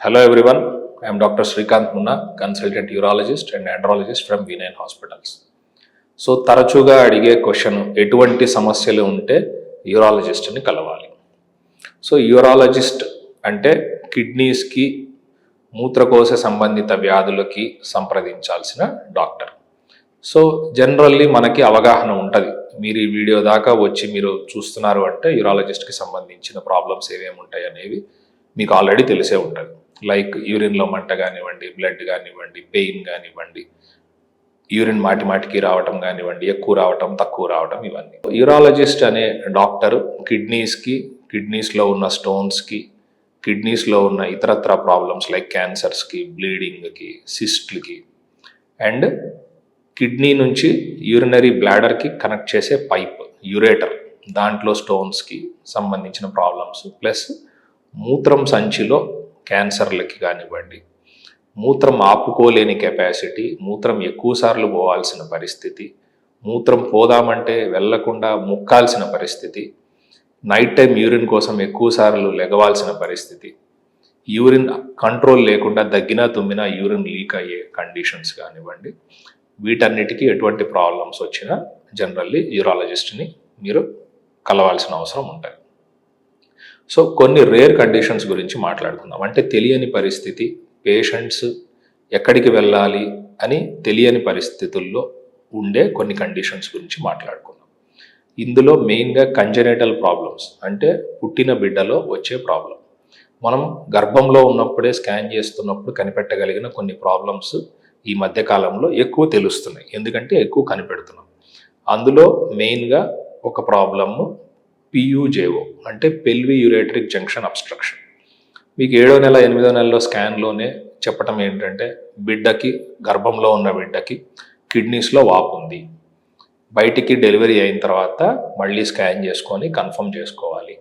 Hello everyone I'm doctor Srikanth Munna consultant urologist and andrologist from from V9 Hospitals. So తరచుగా అడిగే question ఎటువంటి సమస్యలు ఉంటే యూరాలజిస్ట్ని కలవాలి. సో యూరాలజిస్ట్ అంటే కిడ్నీస్కి మూత్రకోశ సంబంధిత వ్యాధులకి సంప్రదించాల్సిన డాక్టర్ సో జనరల్లీ మనకి అవగాహన ఉంటుంది. మీరు ఈ వీడియో దాకా వచ్చి మీరు చూస్తున్నారు అంటే యూరాలజిస్ట్కి సంబంధించిన ప్రాబ్లమ్స్ ఏమేమి ఉంటాయి అనేవి మీకు ఆల్రెడీ తెలిసే ఉంటుంది. లైక్ యూరిన్లో మంట కానివ్వండి బ్లడ్ కానివ్వండి పెయిన్ కానివ్వండి యూరిన్ మాటి మాటికి రావటం కానివ్వండి ఎక్కువ రావటం తక్కువ రావటం ఇవన్నీ. యూరాలజిస్ట్ అనే డాక్టర్ కిడ్నీస్కి కిడ్నీస్లో ఉన్న స్టోన్స్కి కిడ్నీస్లో ఉన్న ఇతరత్ర ప్రాబ్లమ్స్ లైక్ క్యాన్సర్స్కి బ్లీడింగ్కి సిస్ట్లకి అండ్ కిడ్నీ నుంచి యూరినరీ బ్లాడర్కి కనెక్ట్ చేసే పైప్ యూరేటర్ దాంట్లో స్టోన్స్కి సంబంధించిన ప్రాబ్లమ్స్ ప్లస్ మూత్రం సంచిలో క్యాన్సర్లకి కానివ్వండి మూత్రం ఆపుకోలేని కెపాసిటీ మూత్రం ఎక్కువసార్లు పోవాల్సిన పరిస్థితి మూత్రం పోదామంటే వెళ్ళకుండా ముక్కాల్సిన పరిస్థితి నైట్ టైం యూరిన్ కోసం ఎక్కువసార్లు లెగవాల్సిన పరిస్థితి యూరిన్ కంట్రోల్ లేకుండా దగ్గినా తుమ్మినా యూరిన్ లీక్ అయ్యే కండిషన్స్ కానివ్వండి వీటన్నిటికీ ఎటువంటి ప్రాబ్లమ్స్ వచ్చినా జనరల్లీ యూరాలజిస్ట్ని మీరు కలవాల్సిన అవసరం ఉంటుంది సో కొన్ని రేర్ కండిషన్స్ గురించి మాట్లాడుకుందాం. అంటే తెలియని పరిస్థితి పేషెంట్స్ ఎక్కడికి వెళ్ళాలి అని తెలియని పరిస్థితుల్లో ఉండే కొన్ని కండిషన్స్ గురించి మాట్లాడుకుందాం. ఇందులో మెయిన్గా కంజనేటల్ ప్రాబ్లమ్స్ అంటే పుట్టిన బిడ్డలో వచ్చే ప్రాబ్లం మనం గర్భంలో ఉన్నప్పుడే స్కాన్ చేస్తున్నప్పుడు కనిపెట్టగలిగిన కొన్ని ప్రాబ్లమ్స్ ఈ మధ్యకాలంలో ఎక్కువ తెలుస్తున్నాయి. ఎందుకంటే ఎక్కువ కనిపెడుతున్నాం. అందులో మెయిన్గా ఒక ప్రాబ్లము పియూజేఓ అంటే పెల్వి యూరేటరిక్ జంక్షన్ అబ్స్ట్రక్షన్ మీకు ఏడో నెల ఎనిమిదో నెలలో స్కాన్లోనే చెప్పటం ఏంటంటే బిడ్డకి గర్భంలో ఉన్న బిడ్డకి కిడ్నీస్లో వాపు ఉంది. బయటికి డెలివరీ అయిన తర్వాత మళ్ళీ స్కాన్ చేసుకొని కన్ఫర్మ్ చేసుకోవాలి.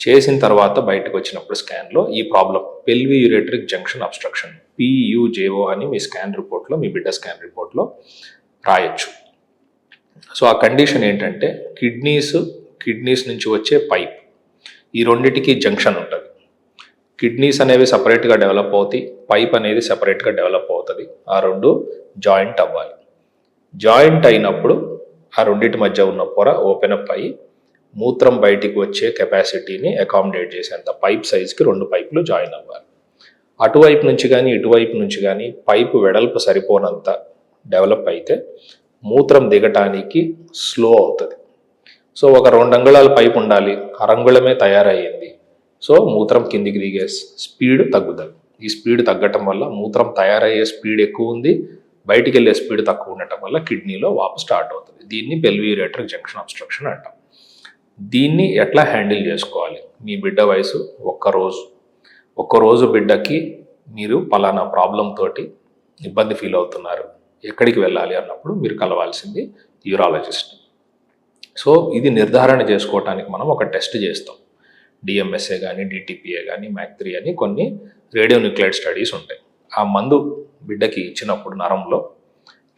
చేసిన తర్వాత బయటకు వచ్చినప్పుడు స్కాన్లో ఈ problem pelvi ureteric junction obstruction PUJO అని మీ స్కాన్ రిపోర్ట్లో మీ బిడ్డ స్కాన్ రిపోర్ట్లో రాయొచ్చు. సో ఆ కండిషన్ ఏంటంటే కిడ్నీస్ కిడ్నీస్ నుంచి వచ్చే పైప్. ఈ రెండిటికి జంక్షన్ ఉంటుంది. కిడ్నీస్ అనేవి సపరేట్గా డెవలప్ అవుతాయి. పైప్ అనేది సపరేట్గా డెవలప్ అవుతుంది. ఆ రెండు జాయింట్ అవ్వాలి. జాయింట్ అయినప్పుడు ఆ రెండింటి మధ్య ఉన్న పొర ఓపెన్ అప్ అయ్యి మూత్రం బయటికి వచ్చే కెపాసిటీని అకామిడేట్ చేసేంత పైప్ సైజ్కి రెండు పైపులు జాయిన్ అవ్వాలి. అటువైపు నుంచి కానీ ఇటువైపు నుంచి కానీ పైపు వెడల్పు సరిపోనంత డెవలప్ అయితే మూత్రం దిగటానికి స్లో అవుతుంది. సో ఒక రెండు అంగుళాల పైపు ఉండాలి. అరంగుళమే తయారయ్యింది. సో మూత్రం కిందికి దిగే స్పీడ్ తగ్గుతుంది ఈ స్పీడ్ తగ్గటం వల్ల మూత్రం తయారయ్యే స్పీడ్ ఎక్కువ ఉంది. బయటికి వెళ్ళే స్పీడ్ తక్కువ ఉండటం వల్ల కిడ్నీలో వాపు స్టార్ట్ అవుతుంది. దీన్ని పెల్వీరేటర్ జంక్షన్ అబ్స్ట్రక్షన్ అంటాం. దీన్ని ఎట్లా హ్యాండిల్ చేసుకోవాలి? మీ బిడ్డ వయసు ఒక్క రోజు ఒక్క రోజు బిడ్డకి మీరు పలానా ప్రాబ్లం తోటి ఇబ్బంది ఫీల్ అవుతున్నారు. ఎక్కడికి వెళ్ళాలి అన్నప్పుడు మీరు కలవాల్సింది యూరాలజిస్ట్. సో ఇది నిర్ధారణ చేసుకోవటానికి మనం ఒక టెస్ట్ చేస్తాం. డిఎంఎస్ఏ కానీ డిటిపిఏ కానీ మ్యాక్ త్రీ అని కొన్ని రేడియో న్యూక్లైడ్ స్టడీస్ ఉంటాయి. ఆ మందు బిడ్డకి ఇచ్చినప్పుడు నరంలో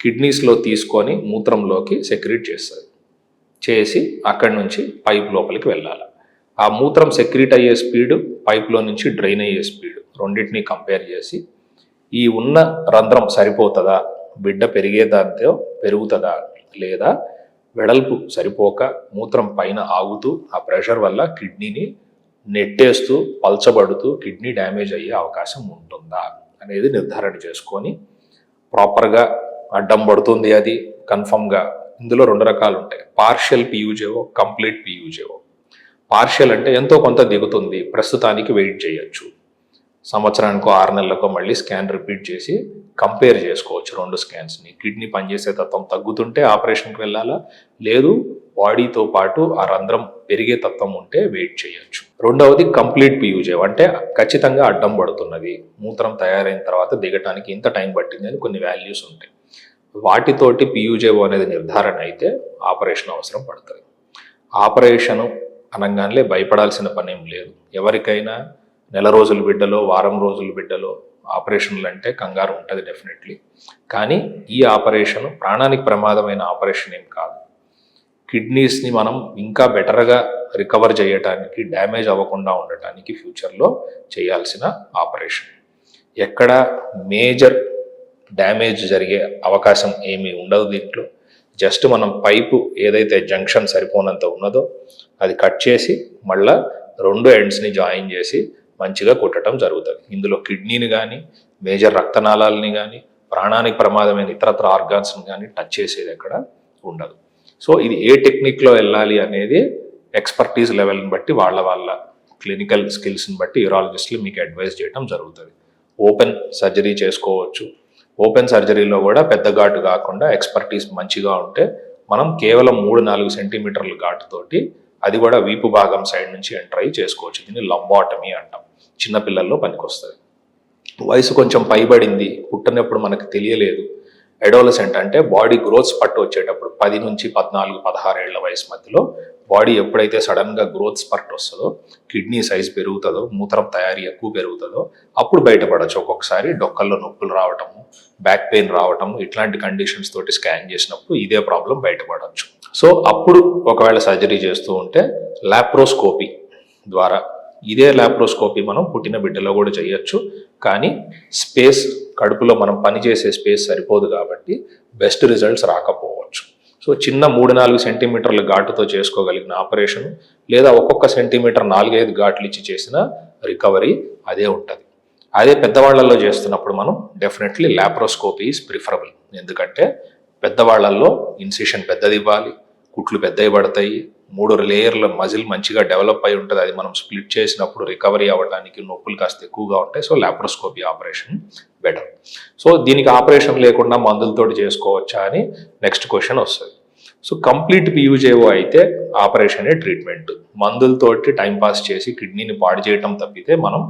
కిడ్నీస్లో తీసుకొని మూత్రంలోకి సెక్రీట్ చేస్తుంది చేసి అక్కడి నుంచి పైప్ లోపలికి వెళ్ళాలి. ఆ మూత్రం సెక్రీట్ అయ్యే స్పీడు పైప్లో నుంచి డ్రైన్ అయ్యే స్పీడ్ రెండింటిని కంపేర్ చేసి ఈ ఉన్న రంధ్రం సరిపోతుందా? బిడ్డ పెరిగేదాంతో పెరుగుతుందా లేదా? వెడల్పు సరిపోక మూత్రం పైన ఆగుతూ ఆ ప్రెషర్ వల్ల కిడ్నీని నెట్టేస్తూ పల్చబడుతూ కిడ్నీ డ్యామేజ్ అయ్యే అవకాశం ఉంటుందా అనేది నిర్ధారణ చేసుకొని ప్రాపర్గా అడ్డం పడుతుంది అది కన్ఫర్మ్గా. ఇందులో రెండు రకాలు ఉంటాయి. Partial PUJO complete PUJO partial అంటే ఎంతో కొంత దిగుతుంది. ప్రస్తుతానికి వెయిట్ చేయొచ్చు. సంవత్సరానికో ఆరు నెలలకో మళ్ళీ స్కాన్ రిపీట్ చేసి కంపేర్ చేసుకోవచ్చు రెండు స్కాన్స్ని కిడ్నీ పనిచేసే తత్వం తగ్గుతుంటే ఆపరేషన్కి వెళ్ళాలా? లేదు బాడీతో పాటు ఆ రంధ్రం పెరిగే తత్వం ఉంటే వెయిట్ చేయొచ్చు. రెండవది కంప్లీట్ పియూజేవ్ అంటే ఖచ్చితంగా అడ్డం పడుతున్నది. మూత్రం తయారైన తర్వాత దిగటానికి ఇంత టైం పట్టింది అని కొన్ని వాల్యూస్ ఉంటాయి. వాటితోటి పియూజేవో అనేది నిర్ధారణ అయితే ఆపరేషన్ అవసరం పడుతుంది. ఆపరేషను అనగానే భయపడాల్సిన పని ఏం లేదు. ఎవరికైనా నెల రోజుల బిడ్డలో వారం రోజుల బిడ్డలో ఆపరేషన్లు అంటే కంగారు ఉంటుంది డెఫినెట్లీ. కానీ ఈ ఆపరేషన్ ప్రాణానికి ప్రమాదమైన ఆపరేషన్ ఏం కాదు. కిడ్నీస్ని మనం ఇంకా బెటర్గా రికవర్ చేయటానికి డ్యామేజ్ అవ్వకుండా ఉండటానికి ఫ్యూచర్లో చేయాల్సిన ఆపరేషన్. ఎక్కడ మేజర్ డ్యామేజ్ జరిగే అవకాశం ఏమీ ఉండదు దీంట్లో. జస్ట్ మనం పైపు ఏదైతే జంక్షన్ సరిపోనంత ఉన్నదో అది కట్ చేసి మళ్ళీ రెండు ఎండ్స్ని జాయిన్ చేసి మంచిగా కుట్టడం జరుగుతుంది. ఇందులో కిడ్నీని కానీ మేజర్ రక్తనాళాలని కానీ ప్రాణానికి ప్రమాదమైన ఇతరత్ర ఆర్గాన్స్ని కానీ టచ్ చేసేది ఎక్కడ ఉండదు. సో ఇది ఏ టెక్నిక్లో వెళ్ళాలి అనేది ఎక్స్పర్టీస్ లెవెల్ని బట్టి వాళ్ళ వాళ్ళ క్లినికల్ స్కిల్స్ని బట్టి యూరాలజిస్టులు మీకు అడ్వైస్ చేయడం జరుగుతుంది. ఓపెన్ సర్జరీ చేసుకోవచ్చు. ఓపెన్ సర్జరీలో కూడా పెద్ద ఘాటు కాకుండా ఎక్స్పర్టీస్ మంచిగా ఉంటే మనం కేవలం మూడు నాలుగు సెంటీమీటర్ల ఘాటుతోటి అది కూడా వీపు భాగం సైడ్ నుంచి ఎంటర్ అయ్యి చేసుకోవచ్చు. దీన్ని లంబాటమీ అంటాం. చిన్నపిల్లల్లో పనికొస్తుంది. వయసు కొంచెం పైబడింది పుట్టినప్పుడు మనకు తెలియలేదు. అడోలసెంట్ అంటే బాడీ గ్రోత్స్ పట్టు వచ్చేటప్పుడు పది నుంచి పద్నాలుగు పదహారు ఏళ్ళ వయసు మధ్యలో బాడీ ఎప్పుడైతే సడన్గా గ్రోత్ స్పర్ట్ వస్తుందో కిడ్నీ సైజ్ పెరుగుతుందో మూత్రం తయారీ ఎక్కువ పెరుగుతుందో అప్పుడు బయటపడచ్చు. ఒక్కొక్కసారి డొక్కల్లో నొప్పులు రావటము బ్యాక్ పెయిన్ రావటము ఇట్లాంటి కండిషన్స్ తోటి స్కాన్ చేసినప్పుడు ఇదే ప్రాబ్లం బయటపడవచ్చు సో అప్పుడు ఒకవేళ సర్జరీ చేస్తూ ఉంటే లాప్రోస్కోపీ ద్వారా ఇదే ల్యాప్రోస్కోపీ మనం పుట్టిన బిడ్డలో కూడా చేయొచ్చు. కానీ స్పేస్ కడుపులో మనం పనిచేసే స్పేస్ సరిపోదు కాబట్టి బెస్ట్ రిజల్ట్స్ రాకపోవచ్చు. సో చిన్న మూడు నాలుగు సెంటీమీటర్ల ఘాటుతో చేసుకోగలిగిన ఆపరేషన్ లేదా ఒక్కొక్క సెంటీమీటర్ నాలుగైదు ఘాట్లు ఇచ్చి చేసిన రికవరీ అదే ఉంటుంది. అదే పెద్దవాళ్ళలో చేస్తున్నప్పుడు మనం డెఫినెట్లీ ల్యాప్రోస్కోపీ ఈజ్ ప్రిఫరబుల్ ఎందుకంటే పెద్దవాళ్ళలో ఇన్సిషన్ పెద్దది ఇవ్వాలి కుట్లు పెద్దవి పడతాయి మూడు లేయర్ల మజిల్ మంచిగా డెవలప్ అయి ఉంటుంది. అది మనం స్ప్లిట్ చేసినప్పుడు రికవరీ అవ్వడానికి నొప్పులు కాస్త ఎక్కువగా ఉంటాయి. So laparoscopy operation better so దీనికి ఆపరేషన్ లేకుండా మందులతోటి చేసుకోవచ్చా అని నెక్స్ట్ క్వశ్చన్ వస్తుంది. సో కంప్లీట్ పీయూజేఓ అయితే ఆపరేషనే ట్రీట్మెంట్ మందులతోటి టైం పాస్ చేసి కిడ్నీని పాడు చేయటం తప్పితే మనం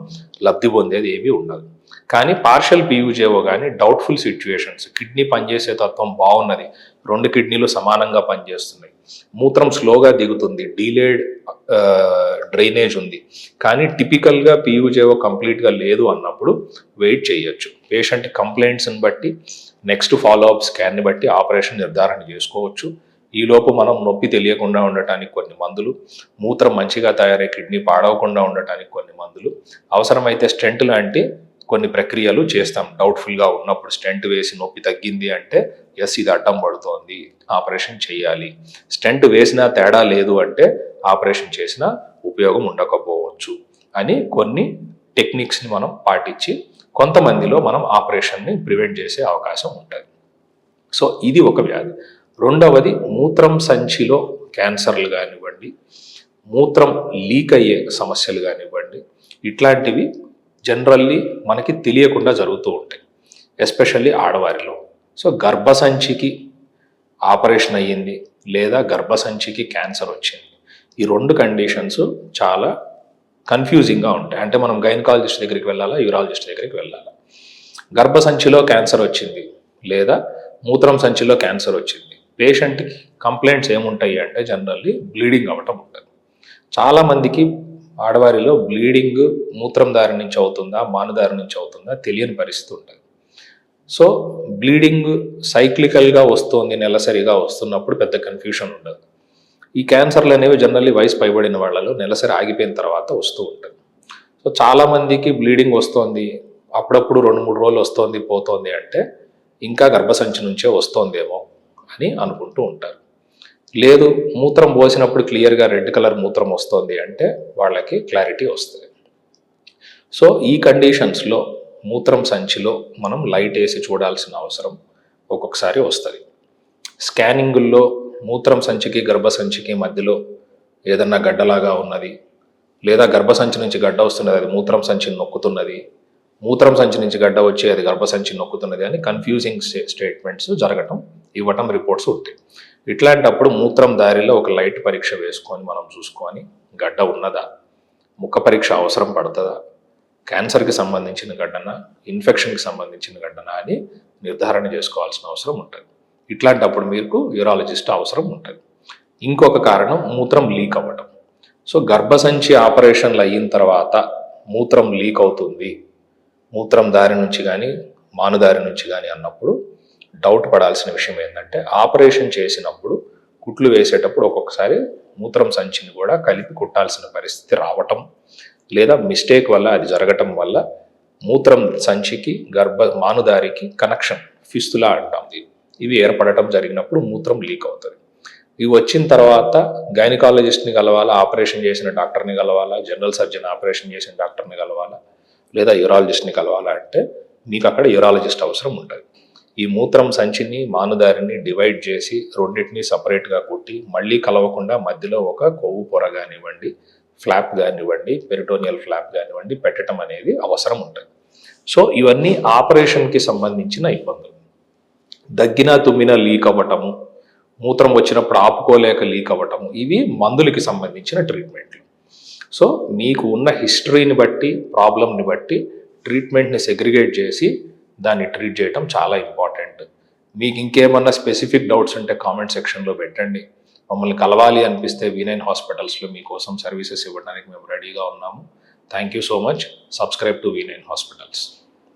లబ్ధి పొందేది ఏమీ ఉండదు. కానీ పార్షల్ పీయూజేవో కానీ డౌట్ఫుల్ సిచ్యువేషన్స్ కిడ్నీ పనిచేసే తత్వం బాగున్నది. రెండు కిడ్నీలు సమానంగా పనిచేస్తున్నాయి. మూత్రం స్లోగా దిగుతుంది. డీలేడ్ డ్రైనేజ్ uh, ఉంది. కానీ టిపికల్గా పియూజేఓ కంప్లీట్గా లేదు అన్నప్పుడు వెయిట్ చేయొచ్చు. పేషెంట్ కంప్లైంట్స్ని బట్టి నెక్స్ట్ ఫాలో అప్ స్కాన్ని బట్టి ఆపరేషన్ నిర్ధారణ చేసుకోవచ్చు. ఈలోపు మనం నొప్పి తెలియకుండా ఉండటానికి కొన్ని మందులు మూత్రం మంచిగా తయారై కిడ్నీ పాడవకుండా ఉండటానికి కొన్ని మందులు అవసరమైతే స్టెంట్ లాంటి కొన్ని ప్రక్రియలు చేస్తాం. డౌట్ఫుల్గా ఉన్నప్పుడు స్టెంట్ వేసి నొప్పి తగ్గింది అంటే ఎస్ ఇది అడ్డం పడుతోంది ఆపరేషన్ చేయాలి స్టెంట్ వేసినా తేడా లేదు అంటే ఆపరేషన్ చేసినా ఉపయోగం ఉండకపోవచ్చు అని కొన్ని టెక్నిక్స్ని మనం పాటించి కొంతమందిలో మనం ఆపరేషన్ని ప్రివెంట్ చేసే అవకాశం ఉంటుంది. సో ఇది ఒక వ్యాధి. రెండవది మూత్రం సంచిలో క్యాన్సర్లు కానివ్వండి మూత్రం లీక్ అయ్యే సమస్యలు కానివ్వండి ఇట్లాంటివి జనరల్లీ మనకి తెలియకుండా జరుగుతూ ఉంటాయి ఎస్పెషల్లీ ఆడవారిలో. సో గర్భసంచికి ఆపరేషన్ అయ్యింది లేదా గర్భసంచికి క్యాన్సర్ వచ్చింది. ఈ రెండు కండిషన్స్ చాలా కన్ఫ్యూజింగ్గా ఉంటాయి. అంటే మనం గైనకాలజిస్ట్ దగ్గరికి వెళ్ళాలా యూరాలజిస్ట్ దగ్గరికి వెళ్ళాలా? గర్భసంచిలో క్యాన్సర్ వచ్చింది లేదా మూత్రం సంచిలో క్యాన్సర్ వచ్చింది? పేషెంట్కి కంప్లైంట్స్ ఏముంటాయి అంటే జనరల్లీ బ్లీడింగ్ అవ్వటం ఉంటుంది. చాలామందికి ఆడవారిలో బ్లీడింగ్ మూత్రం దారి నుంచి అవుతుందా మానుదారి నుంచి అవుతుందా తెలియని పరిస్థితి ఉంటుంది. సో బ్లీడింగ్ సైక్లికల్గా వస్తుంది నెలసరిగా వస్తున్నప్పుడు పెద్ద కన్ఫ్యూషన్ ఉండదు. ఈ క్యాన్సర్లు అనేవి జనరల్లీ వయసు పైబడిన వాళ్ళలో నెలసరి ఆగిపోయిన తర్వాత వస్తూ ఉంటుంది సో చాలామందికి బ్లీడింగ్ వస్తోంది అప్పుడప్పుడు రెండు మూడు రోజులు వస్తోంది పోతోంది అంటే ఇంకా గర్భసంచి నుంచే వస్తోందేమో అని అనుకుంటూ ఉంటారు. లేదు మూత్రం పోసినప్పుడు క్లియర్గా రెడ్ కలర్ మూత్రం వస్తుంది అంటే వాళ్ళకి క్లారిటీ వస్తుంది. సో ఈ కండిషన్స్లో మూత్రం సంచిలో మనం లైట్ వేసి చూడాల్సిన అవసరం ఒక్కొక్కసారి వస్తుంది. స్కానింగుల్లో మూత్రం సంచికి గర్భసంచికి మధ్యలో ఏదన్నా గడ్డలాగా ఉన్నది లేదా గర్భసంచి నుంచి గడ్డ వస్తున్నది అది మూత్రం సంచిని నొక్కుతున్నది మూత్రం సంచి నుంచి గడ్డ వచ్చి అది గర్భసంచి నొక్కుతున్నది అని కన్ఫ్యూజింగ్ స్టే స్టేట్మెంట్స్ జరగటం ఇవ్వటం రిపోర్ట్స్ ఉంటాయి. ఇట్లాంటప్పుడు మూత్రం దారిలో ఒక లైట్ పరీక్ష వేసుకొని మనం చూసుకొని గడ్డ ఉన్నదా? ముఖ పరీక్ష అవసరం పడుతుందా? క్యాన్సర్కి సంబంధించిన గడ్డన? ఇన్ఫెక్షన్కి సంబంధించిన గడ్డన అని నిర్ధారణ చేసుకోవాల్సిన అవసరం ఉంటుంది. ఇట్లాంటప్పుడు మీకు యూరాలజిస్ట్ అవసరం ఉంటుంది. ఇంకొక కారణం మూత్రం లీక్ అవ్వటం. సో గర్భసంచి ఆపరేషన్లు అయిన తర్వాత మూత్రం లీక్ అవుతుంది. మూత్రం దారి నుంచి కానీ మానుదారి నుంచి కానీ అన్నప్పుడు డౌట్ పడాల్సిన విషయం ఏంటంటే ఆపరేషన్ చేసినప్పుడు కుట్లు వేసేటప్పుడు ఒక్కొక్కసారి మూత్రం సంచిని కూడా కలిపి కుట్టాల్సిన పరిస్థితి రావటం లేదా మిస్టేక్ వల్ల అది జరగటం వల్ల మూత్రం సంచికి గర్భ మానుదారికి కనెక్షన్ ఫిస్తులా అంటాం. దీన్ని ఇవి ఏర్పడటం జరిగినప్పుడు మూత్రం లీక్ అవుతుంది. ఇవి వచ్చిన తర్వాత గైనకాలజిస్ట్ని కలవాలా ఆపరేషన్ చేసిన డాక్టర్ని కలవాలా జనరల్ సర్జన్ ఆపరేషన్ చేసిన డాక్టర్ని కలవాలా లేదా యూరాలజిస్ట్ని కలవాలా అంటే మీకు అక్కడ యూరాలజిస్ట్ అవసరం ఉంటుంది. ఈ మూత్రం సంచిని మానుదారిని డివైడ్ చేసి రెండింటిని సపరేట్గా కుట్టి మళ్ళీ కలవకుండా మధ్యలో ఒక కొవ్వు పొర కానివ్వండి ఫ్లాప్ కానివ్వండి పెరిటోనియల్ ఫ్లాప్ కానివ్వండి పెట్టడం అనేది అవసరం ఉంటుంది. సో ఇవన్నీ ఆపరేషన్కి సంబంధించిన ఇబ్బందులు. దగ్గిన తుమ్మిన లీక్ అవ్వటము మూత్రం వచ్చినప్పుడు ఆపుకోలేక లీక్ అవ్వటము ఇవి మందులకి సంబంధించిన ట్రీట్మెంట్లు సో మీకు ఉన్న హిస్టరీని బట్టి ప్రాబ్లంని బట్టి ట్రీట్మెంట్ని సెగ్రిగేట్ చేసి దాన్ని ట్రీట్ చేయటం చాలా ఇంపార్టెంట్ మీకు ఇంకేమన్నా స్పెసిఫిక్ డౌట్స్ ఉంటే కామెంట్ సెక్షన్లో పెట్టండి. మమ్మల్ని కలవాలి అనిపిస్తే వినైన్ హాస్పిటల్స్లో మీకోసం సర్వీసెస్ ఇవ్వడానికి మేము రెడీగా ఉన్నాము. Thank you so much subscribe to V nine hospitals